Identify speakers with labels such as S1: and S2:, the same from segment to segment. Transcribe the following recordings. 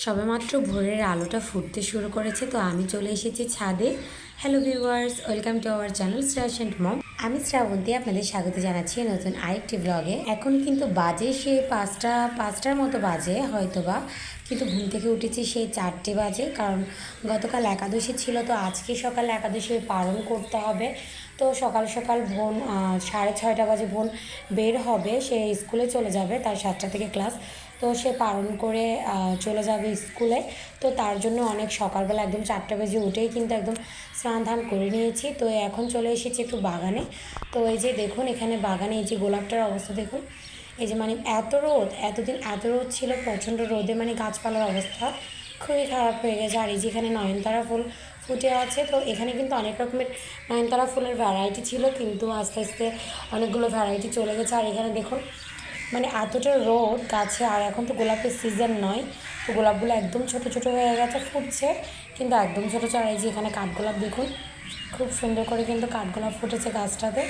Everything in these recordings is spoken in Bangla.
S1: সবেমাত্র ভোরের আলোটা ফুটতে শুরু করেছে, তো আমি চলে এসেছি ছাদে। Hello viewers welcome to our channel stars and mom আমি শ্রাবন্তী, আপনাদের স্বাগত জানাচ্ছি নতুন আরেকটি ব্লগে এখন কিন্তু বাজে, সে পাঁচটা, পাঁচটার মতো বাজে হয়তোবা, কিন্তু ঘুম থেকে উঠেছি সেই চারটে বাজে, কারণ গতকাল একাদশী ছিল, তো আজকে সকালে একাদশী পালন করতে হবে। তো সকাল সকাল বোন সাড়ে ছয়টা বাজে বোন বের হবে, সে স্কুলে চলে যাবে, তার সাতটা থেকে ক্লাস তো সে পালন করে চলে যাবে স্কুলে। তো তার জন্য অনেক সকালবেলা একদম চারটে বেজে উঠেই কিন্তু একদম স্নান ধান করে নিয়েছি। তো এখন চলে এসেছি একটু বাগানে। তো এই যে দেখুন এখানে বাগানে এই যে গোলাপটার অবস্থা দেখুন। এই যে মানে এত রোদ, এতদিন এত রোদ ছিল, প্রচণ্ড রোদে মানে গাছপালার অবস্থা খুবই খারাপ হয়ে গেছে। আর এই যে এখানে নয়নতারা ফুল ফুটে আছে, তো এখানে কিন্তু অনেক রকমের নয়নতারা ফুলের ভ্যারাইটি ছিল, কিন্তু আস্তে আস্তে অনেকগুলো ভ্যারাইটি চলে গেছে। আর এখানে দেখুন মানে এতটা রোদ গাছে, আর এখন তো গোলাপের সিজন নয়, তো গোলাপগুলো একদম ছোট ছোট হয়ে গেছে, ফুটছে। কিন্তু একদম ছোট ছোটো এই যে এখানে কাঠগোলাপ দেখুন, খুব সুন্দর করে কিন্তু কাঠগোলাপ ফুটেছে গাছটাতে।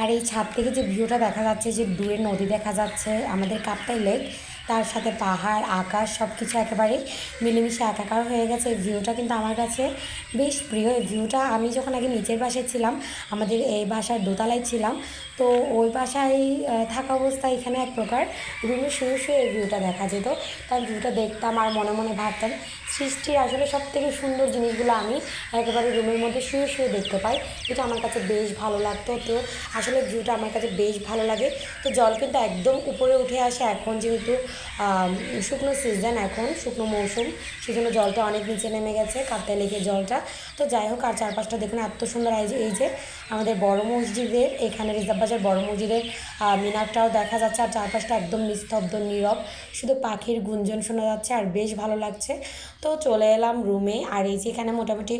S1: আর এই ছাদ থেকে যে ভিউটা দেখা যাচ্ছে, যে দূরে নদী দেখা যাচ্ছে, আমাদের কাপ্তাই লেক তার সাথে পাহাড়, আকাশ সব কিছু একেবারেই মিলেমিশে একাকার হয়ে গেছে। এই ভিউটা কিন্তু আমার কাছে বেশ প্রিয়। এই ভিউটা আমি যখন আগে নিচের বাসায় ছিলাম, আমাদের এই বাসার দোতলায় ছিলাম, তো ওই বাসায় থাকা অবস্থায় এখানে এক প্রকার রুমে শুয়ে শুয়ে এই ভিউটা দেখা যেত। তার ভিউটা দেখতাম আর মনে মনে ভাবতাম সৃষ্টির আসলে সব থেকে সুন্দর জিনিসগুলো আমি একেবারে রুমের মধ্যে শুয়ে শুয়ে দেখতে পাই। এটা আমার কাছে বেশ ভালো লাগতো। তো আসলে ভিউটা আমার কাছে বেশ ভালো লাগে। তো জল কিন্তু একদম উপরে উঠে আসে এখন যেহেতু শুকনো সিজন এখন, শুকনো মৌসুম। সেজন্য জলটা অনেক নিচে নেমে গেছে কাপ্তাই লেগে জলটা। তো যাই হোক, আর চারপাশটা দেখুন এত সুন্দর এই যে আমাদের বড় মসজিদের, এখানে রিজার্ভ বাজার বড় মসজিদের মিনারটাও দেখা যাচ্ছে আর চারপাশটা একদম নিস্তব্ধ, নীরব। শুধু পাখির গুঞ্জন শোনা যাচ্ছে আর বেশ ভালো লাগছে। তো চলে এলাম রুমে আর এই যে এখানে মোটামুটি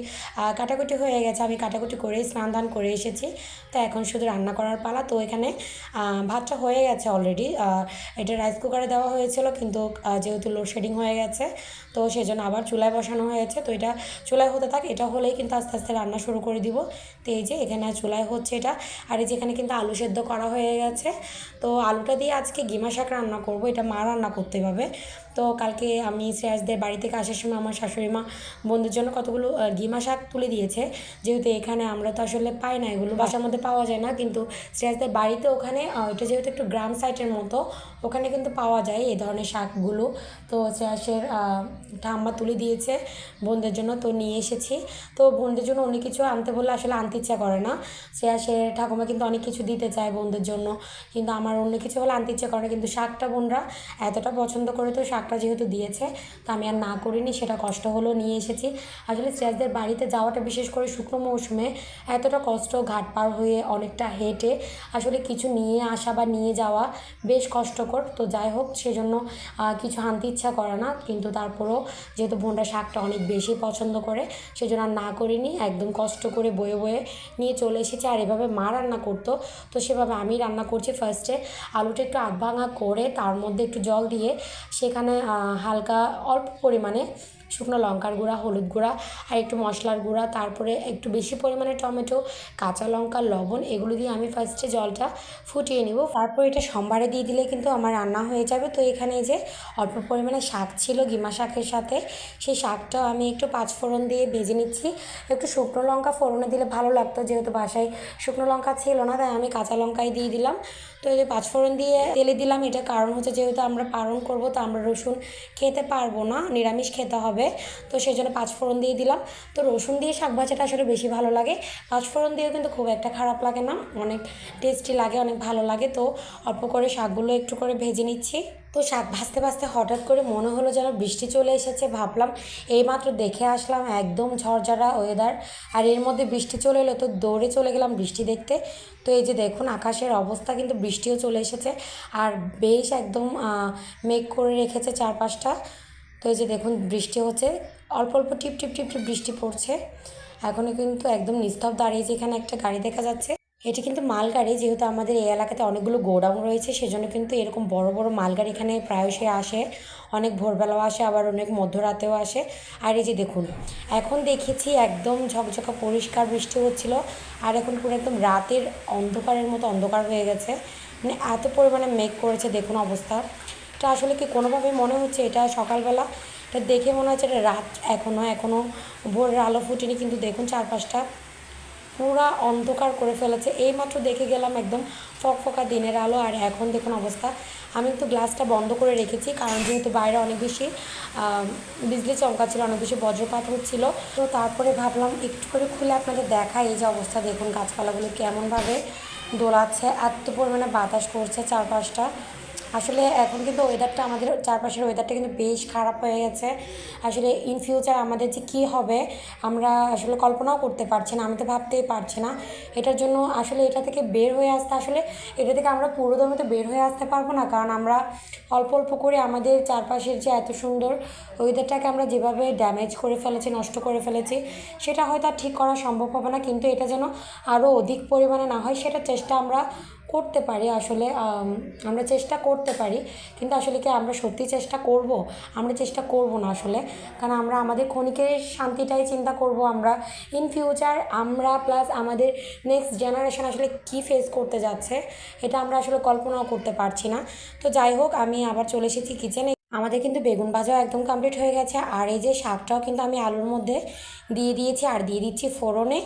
S1: কাটাকুটি হয়ে গেছে। আমি কাটাকুটি করে স্নান দান করে এসেছি। তো এখন শুধু রান্না করার পালা। তো এখানে ভাতটা হয়ে গেছে অলরেডি এটা রাইস কুকারে দেওয়া হয়েছিল কিন্তু যেহেতু লোডশেডিং হয়ে গেছে, তো সেজন্য আবার চুলায় বসানো হয়েছে। তো এটা চুলায় হতে থাক, এটা হলেই কিন্তু আস্তে আস্তে রান্না শুরু করে দিব। তো এই যে এখানে চুলায় হচ্ছে এটা। আর এই যেখানে কিন্তু আলু সেদ্ধ করা হয়ে গেছে। তো আলুটা দিয়ে আজকে গিমা শাক রান্না করব, এটা মা রান্না করতে হবে তো কালকে আমি শ্রেয়াসদের বাড়ি থেকে আসার সময় আমার শাশুড়ি মা বন্ধুর জন্য কতগুলো গিমা শাক তুলে দিয়েছে। যেহেতু এখানে আমরা তো আসলে পাই না এগুলো, বাসার মধ্যে পাওয়া যায় না। কিন্তু শ্রেয়াসদের বাড়িতে ওখানে এটা যেহেতু একটু গ্রাম সাইটের মতো, ওখানে কিন্তু পাওয়া যায় এই ধরনের শাকগুলো। তো শ্রেয়াসের ঠাম্মা তুলে দিয়েছে বোনদের জন্য, তো নিয়ে এসেছি। তো বোনদের জন্য অনেক কিছু আনতে বললে আসলে আনতে ইচ্ছা করে না। শ্রেয়াসের ঠাকুমা কিন্তু অনেক কিছু দিতে চায় বোনদের জন্য। কিন্তু আমার অন্য কিছু হলে আনতে ইচ্ছে করে না। কিন্তু শাকটা বোনরা এতটা পছন্দ করে তো শাকটা যেহেতু দিয়েছে, তো আমি আর না করিনি, সেটা কষ্ট হলেও নিয়ে এসেছি। আসলে শ্রেয়াসদের বাড়িতে যাওয়াটা বিশেষ করে শুকনো মৌসুমে এতটা কষ্ট, ঘাট পার হয়ে অনেকটা হেঁটে আসলে কিছু নিয়ে আসা বা নিয়ে যাওয়া বেশ কষ্টকর। তো যাই হোক, সেজন্য কিছু আনতে ইচ্ছা করে না, কিন্তু তারপরেও যেহেতু বোনরা শাকটা অনেক বেশি পছন্দ করে, সেজন্য আর না করিনি, একদম কষ্ট করে বয়ে বয়ে নিয়ে চলে এসেছি। আর এভাবে মা রান্না করতো, তো সেভাবে আমি রান্না করছি ফার্স্টে আলুটা একটু আধ ভাঙা করে তার মধ্যে একটু জল দিয়ে সেখানে আহ, হালকা অল্প পরিমাণে শুকনো লঙ্কার গুঁড়া হলুদ গুঁড়া আর একটু মশলার গুঁড়া তারপরে একটু বেশি পরিমাণে টমেটো কাঁচা লঙ্কা লবণ এগুলো দিয়ে আমি ফার্স্টে জলটা ফুটিয়ে নেব। তারপর এটা সোমবারে দিয়ে দিলে কিন্তু আমার রান্না হয়ে যাবে। তো এখানে যে অল্প পরিমাণে শাক ছিল গিমা শাকের সাথে সেই শাকটাও আমি একটু পাঁচ ফোড়ন দিয়ে ভেজে নিচ্ছি। একটু শুকনো লঙ্কা ফোড়নে দিলে ভালো লাগতো যেহেতু বাসায় শুকনো লঙ্কা ছিল না তাই আমি কাঁচা লঙ্কাই দিয়ে দিলাম। তো এই যে পাঁচ ফোড়ন দিয়ে তেলে দিলাম এটা কারণ হচ্ছে যেহেতু আমরা পালন করব তো আমরা রসুন খেতে পারব না, নিরামিষ খেতে হবে। তো সেই জন্য পাঁচফোড়ন দিয়ে দিলাম। তো রসুন দিয়ে শাক ভাজাটা আসলে বেশি ভালো লাগে। পাঁচফোড়ন দিয়েও কিন্তু খুব একটা খারাপ লাগে না, অনেক টেস্টি লাগে, অনেক ভালো লাগে। তো অল্প করে শাকগুলো একটু করে ভেজে নিচ্ছি। তো শাক ভাজতে ভাজতে হঠাৎ করে মনে হলো যেন বৃষ্টি চলে এসেছে, ভাবলাম এইমাত্র দেখে আসলাম একদম ঝরঝরা ওয়েদার আর এর মধ্যে বৃষ্টি চলে এলো তো দৌড়ে চলে গেলাম বৃষ্টি দেখতে। তো এই যে দেখুন আকাশের অবস্থা কিন্তু বৃষ্টিও চলে এসেছে, আর বেশ একদম মেঘ করে রেখেছে চারপাশটা। তো এই যে দেখুন বৃষ্টি হচ্ছে, অল্প অল্প টিপ টিপ টিপ টিপ বৃষ্টি পড়ছে। এখনও কিন্তু একদম নিস্তব্ধ এই এখানে একটা গাড়ি দেখা যাচ্ছে। এটি কিন্তু মালগাড়ি, যেহেতু আমাদের এই এলাকাতে অনেকগুলো গোডাউন রয়েছে, সেজন্য কিন্তু এরকম বড় বড় মালগাড়ি এখানে প্রায়শই আসে। অনেক ভোরবেলাও আসে, আবার অনেক মধ্যরাতেও আসে। আর এই যে দেখুন, এখন দেখেছি একদম ঝকঝকা পরিষ্কার বৃষ্টি হচ্ছিল, আর এখন পুরো একদম রাতের অন্ধকারের মতো অন্ধকার হয়ে গেছে। মানে এত পরিমাণে মেঘ করেছে, দেখুন অবস্থা। এটা আসলে কি কোনোভাবে মনে হচ্ছে, এটা সকালবেলা। এটা দেখে মনে হচ্ছে এটা রাত এখনও এখনও ভোরের আলো ফুটেনি, কিন্তু দেখুন চারপাশটা। পুরা অন্ধকার করে ফেলেছে। এইমাত্র দেখে গেলাম একদম ফকফকা দিনের আলো, আর এখন দেখুন অবস্থা। আমি একটু গ্লাসটা বন্ধ করে রেখেছি, কারণ যেহেতু বাইরে অনেক বেশি বিজলি চমকাচ্ছিল, অনেক বেশি বজ্রপাত হচ্ছিল তো তারপরে ভাবলাম একটু করে খুলে আপনাদের দেখাই এই যে অবস্থা। দেখুন গাছপালাগুলো কেমনভাবে দোলাচ্ছে, এত পরিমাণে বাতাস করছে চারপাশটা। আসলে এখন কিন্তু ওয়েদারটা আমাদের চারপাশের ওয়েদারটা কিন্তু বেশ খারাপ হয়ে গেছে। আসলে ইন ফিউচার আমাদের যে কী হবে, আমরা আসলে কল্পনাও করতে পারছি না, আমি তো ভাবতেই পারছি না। এটার জন্য আসলে এটা থেকে বের হয়ে আসতে, আসলে এটা থেকে আমরা পুরোদমে তো বের হয়ে আসতে পারব না, কারণ আমরা অল্প অল্প করে আমাদের চারপাশের যে এত সুন্দর ওয়েদারটাকে আমরা যেভাবে ড্যামেজ করে ফেলেছি, নষ্ট করে ফেলেছি, সেটা হয়তো আর ঠিক করা সম্ভব হবে না, কিন্তু এটা যেন আরও অধিক পরিমাণে না হয় সেটা চেষ্টা আমরা করতে পারি আসলে আমরা চেষ্টা করতে পারি, কিন্তু আসলে কি আমরা সত্যি চেষ্টা করব? আমরা চেষ্টা করব না আসলে, কারণ আমরা আমাদের ক্ষণিকের শান্তিটাই চিন্তা করব আমরা। ইন ফিউচার আমরা প্লাস আমাদের নেক্সট জেনারেশন আসলে কি ফেস করতে যাচ্ছে, এটা আমরা আসলে কল্পনাও করতে পারছি না। তো যাই হোক, আমি আবার চলে এসেছি কিচেনে আমাদের কিন্তু বেগুন ভাজাও একদম কমপ্লিট হয়ে গেছে। আর এই যে শাকটাও কিন্তু আমি আলুর মধ্যে দিয়ে দিয়েছি আর দিয়ে দিচ্ছি ফোড়নে।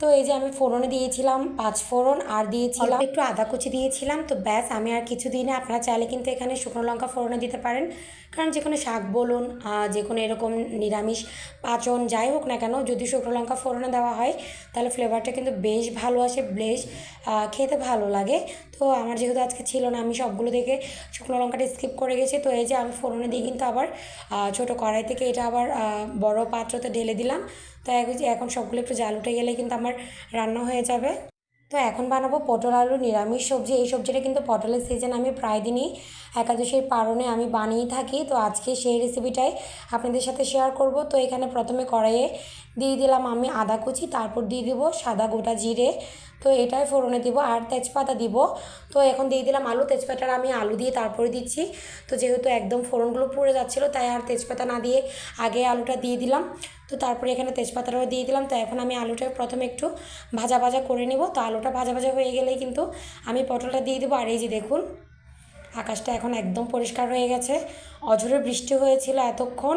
S1: তো এই যে আমি ফোড়নে দিয়েছিলাম পাঁচ ফোড়ন আর দিয়েছিলাম একটু আদা কুচি দিয়েছিলাম। তো ব্যাস আমি আর কিছু দিই না আপনারা চাইলে কিন্তু এখানে শুকনো লঙ্কা ফোড়নে দিতে পারেন। কারণ যে কোনো শাক বলুন যে কোনো এরকম নিরামিষ পাচন যাই হোক না কেন যদি শুকনো লঙ্কা ফোড়নে দেওয়া হয় তাহলে ফ্লেভারটা কিন্তু বেশ ভালো আসে বেশ খেতে ভালো লাগে। তো আমার যেহেতু আজকে ছিল না আমি সবগুলো দেখে শুকনো লঙ্কাটা স্কিপ করে গেছি। তো এই যে আমি ফোড়নে দিয়ে কিন্তু আবার ছোটো কড়াই থেকে এটা আবার বড় পাত্রতে ঢেলে দিলাম। তো এখন সবগুলো একটু জাল উঠে গেলে কিন্তু আমার রান্না হয়ে যাবে। তো এখন বানাবো পটল, আলু, নিরামিষ সবজি। এই সবজিটা কিন্তু পটলের সিজন আমি প্রায় দিনই একাদশীর পারণে আমি বানিয়ে থাকি। তো আজকে সেই রেসিপিটাই আপনাদের সাথে শেয়ার করব। তো এখানে প্রথমে কড়াইয়ে দিয়ে দিলাম আমি আদা কুচি, তারপর দিয়ে দিব সাদা গোটা জিরে। তো এটাই ফোড়নে দিব আর তেজপাতা দিব। তো এখন দিয়ে দিলাম আলু তেজপাতার আমি আলু দিয়ে তারপরে দিচ্ছি। তো যেহেতু একদম ফোড়নগুলো পুড়ে যাচ্ছিল, তাই আর তেজপাতা না দিয়ে আগে আলুটা দিয়ে দিলাম। তো তারপরে এখানে তেজপাতাটাও দিয়ে দিলাম। তো এখন আমি আলুটা প্রথমে একটু ভাজা ভাজা করে নেব। তো আলুটা ভাজা ভাজা হয়ে গেলেই কিন্তু আমি পটলটা দিয়ে দেবো। আর এই যে দেখুন, আকাশটা এখন একদম পরিষ্কার হয়ে গেছে। অঝরে বৃষ্টি হয়েছিল এতক্ষণ।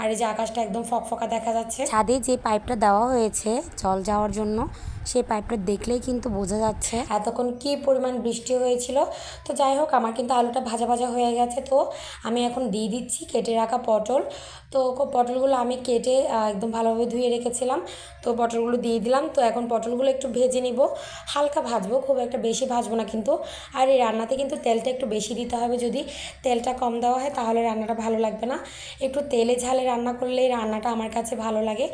S1: আর এই যে আকাশটা একদম ফকফকা দেখা যাচ্ছে। ছাদে যে পাইপটা দেওয়া হয়েছে জল যাওয়ার জন্য সেই পাইপটা দেখলেই কিন্তু বোঝা যাচ্ছে এতক্ষণ কি পরিমাণ বৃষ্টি হয়েছিল। তো যাই হোক, আমার কিন্তু আলুটা ভাজা ভাজা হয়ে গেছে। তো আমি এখন দিয়ে দিচ্ছি কেটে রাখা পটল। তো পটলগুলো আমি কেটে একদম ভালোভাবে ধুয়ে রেখেছিলাম। তো পটলগুলো দিয়ে দিলাম। তো এখন পটলগুলো একটু ভেজে নিব। হালকা ভাজবো, খুব একটা বেশি ভাজবো না কিন্তু। আর এই রান্নাতে কিন্তু তেলটা একটু বেশি দিতে হবে। যদি তেলটা কম দেওয়া হয় তাহলে রান্নাটা ভালো লাগবে না। একটু তেলে ঝালে রান্না করলে রান্নাটা আমার কাছে ভালো লাগে।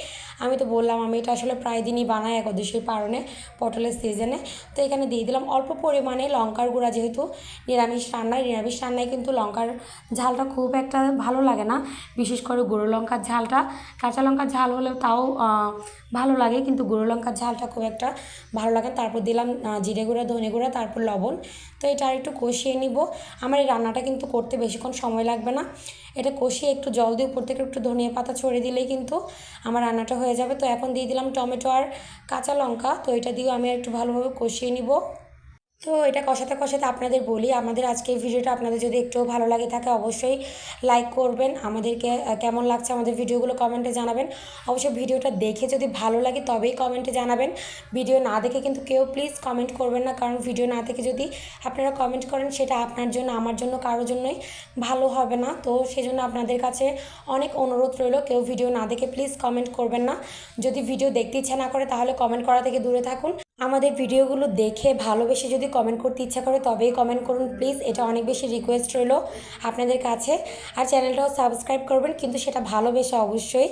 S1: আমি তো বললাম, আমি এটা আসলে প্রায় দিনই বানাই, একাদশীর পারণে পটলের সিজনে তো এখানে দিয়ে দিলাম অল্প পরিমাণে লঙ্কার গুঁড়া যেহেতু। নিরামিষ রান্নায় নিরামিষ রান্নায় কিন্তু লঙ্কার ঝালটা খুব একটা ভালো লাগে না। বিশেষ করে গুঁড়ো লঙ্কার ঝালটা। কাঁচা লঙ্কার ঝাল হলেও তাও ভালো লাগে, কিন্তু গুঁড়ো লঙ্কার ঝালটা খুব একটা ভালো লাগে। তারপর দিলাম জিরে গুঁড়া, ধনে গুঁড়া, তারপর লবণ। তো এটা আর একটু কষিয়ে নিব। আমার এই রান্নাটা কিন্তু করতে বেশিক্ষণ সময় লাগবে না। এটা কষিয়ে একটু জল দিয়ে উপর থেকে একটু ধনিয়া পাতা ছড়িয়ে দিলেই কিন্তু আমার রান্নাটা হয়ে যাবে। তো এখন দিয়ে দিলাম টমেটো আর কাঁচা লঙ্কা। তো এটা দিয়েও আমি একটু ভালোভাবে কষিয়ে নিব। তো এটা কষাতে কষাতে আপনাদের বলি, আমাদের আজকে ভিডিওটা আপনাদের যদি একটু ভালো লাগে থাকে অবশ্যই লাইক করবেন। আমাদেরকে কেমন লাগছে আমাদের ভিডিওগুলো কমেন্টে জানাবেন। অবশ্যই ভিডিওটা দেখে যদি ভালো লাগে তবেই কমেন্টে জানাবেন। ভিডিও না দেখে কিন্তু কেউ প্লিজ কমেন্ট করবেন না, কারণ ভিডিও না দেখে যদি আপনারা কমেন্ট করেন সেটা আপনার জন্য, আমার জন্য, কারোর জন্যই ভালো হবে না। তো সেজন্য আপনাদের কাছে অনেক অনুরোধ রইল, কেউ ভিডিও না দেখে প্লিজ কমেন্ট করবেন না। যদি ভিডিও দেখতে ইচ্ছা না করে তাহলে কমেন্ট করা থেকে দূরে থাকুন। আমাদের ভিডিওগুলো দেখে ভালোবেসে যদি কমেন্ট করতে ইচ্ছা করে, তবেই কমেন্ট করুন প্লিজ এটা অনেক বেশি রিকোয়েস্ট রইল আপনাদের কাছে। আর চ্যানেলটাও সাবস্ক্রাইব করবেন, কিন্তু সেটা ভালোবেসে অবশ্যই।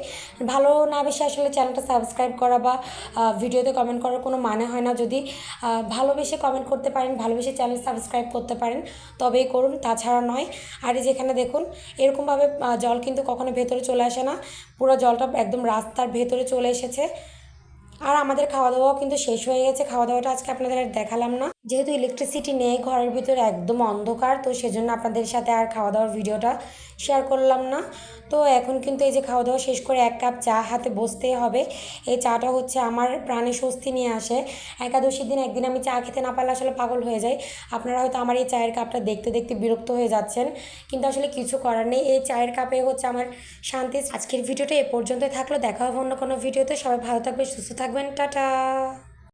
S1: ভালো না বেশি আসলে চ্যানেলটা সাবস্ক্রাইব করা বা ভিডিওতে কমেন্ট করার কোনো মানে হয় না। যদি ভালোবেসে কমেন্ট করতে পারেন, ভালোবেসে চ্যানেল সাবস্ক্রাইব করতে পারেন, তবেই করুন। তাছাড়া নয়, আর যেখানে দেখুন, এরকমভাবে জল কিন্তু কখনো ভেতরে চলে আসে না। পুরো জলটা একদম রাস্তার ভেতরে চলে এসেছে। আর আমাদের খাওয়া দাওয়াও কিন্তু শেষ হয়ে গেছে। খাওয়া দাওয়াটা আজকে আপনাদের আর দেখালাম না। যেহেতু ইলেকট্রিসিটি নেই ঘরের ভিতরে, একদম অন্ধকার, তো সেজন্য আপনাদের সাথে আর খাওয়া দাওয়ার ভিডিওটা শেয়ার করলাম না। তো এখন কিন্তু এই যে খাওয়া দাওয়া শেষ করে এক কাপ চা হাতে বসতেই হবে। এই চাটা হচ্ছে আমার প্রাণে স্বস্তি নিয়ে আসে। একাদশীর দিন একদিন আমি চা খেতে না পারলে আসলে পাগল হয়ে যাই। আপনারা হয়তো আমার এই চায়ের কাপটা দেখতে দেখতে বিরক্ত হয়ে যাচ্ছেন। কিন্তু আসলে কিছু করার নেই। এই চায়ের কাপে হচ্ছে আমার শান্তি। আজকের ভিডিওটা এ পর্যন্তই থাকল। দেখা হবে অন্য কোনো ভিডিওতে। সবাই ভালো থাকবে সুস্থ থাকবেন। টাটা!